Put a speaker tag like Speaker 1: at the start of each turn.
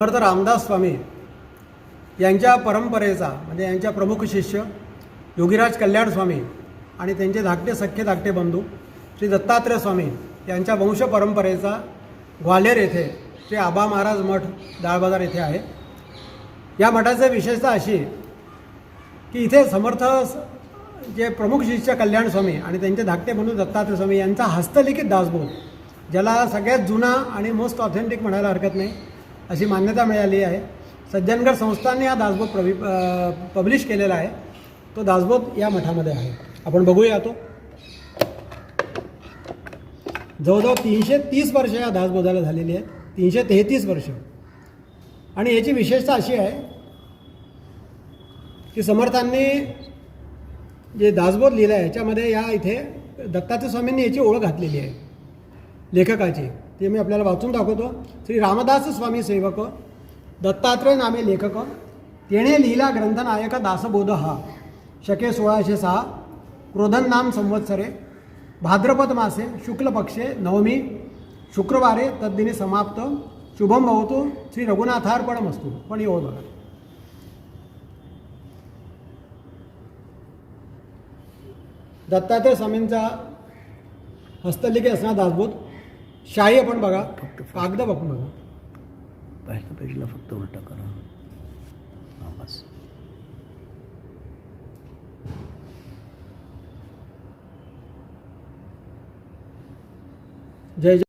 Speaker 1: समर्थ रामदास स्वामी यांच्या परंपरेचा म्हणजे यांच्या प्रमुख शिष्य योगीराज कल्याण स्वामी आणि त्यांचे धाकटे सख्खे धाकटे बंधू श्री दत्तात्रय स्वामी यांच्या वंश परंपरेचा ग्वाल्हेर येथे श्री आबा महाराज मठ डाळबाजार येथे आहे. या मठाची विशेषता अशी की इथे समर्थ जे प्रमुख शिष्य कल्याण स्वामी आणि त्यांचे धाकटे बंधू दत्तात्रय स्वामी यांचा हस्तलिखित दासबोध ज्याला सगळ्यात जुना आणि मोस्ट ऑथेंटिक म्हणायला हरकत नाही अशी मान्यता मिळाली आहे. सज्जनगड संस्थांनी हा दासबोध प्रवि पब्लिश केलेला आहे. तो दासबोध या मठामध्ये आहे. आपण बघूया तो. जवळजवळ तीनशे तीस वर्ष या दासबोधाला झालेली आहे तीनशे तेहतीस वर्ष. आणि याची विशेषता अशी आहे की समर्थांनी जे दासबोध लिहिलं आहे याच्यामध्ये या इथे दत्तात्रय स्वामींनी याची ओळख घातलेली आहे. लेखकाची. ते मी आपल्याला वाचून दाखवतो. श्री रामदास स्वामी सेवक दत्तात्रय नामे लेखक तेणे लिहिला ग्रंथनायक दासबोध हा. शके सोळाशे सहा क्रोधन नाम संवत्सरे भाद्रपद मासे शुक्ल पक्षे नवमी शुक्रवारे तद्दिने समाप्त शुभम भवतो श्री रघुनाथार्पण असतो पण येऊ बघा. दत्तात्रय स्वामींचा हस्तलिखित असणार दासबोध. शाही आपण बघा कागद आपण बघा.
Speaker 2: पहिल्या पेजला फक्त उलटा करा. हा बस.
Speaker 1: जय जय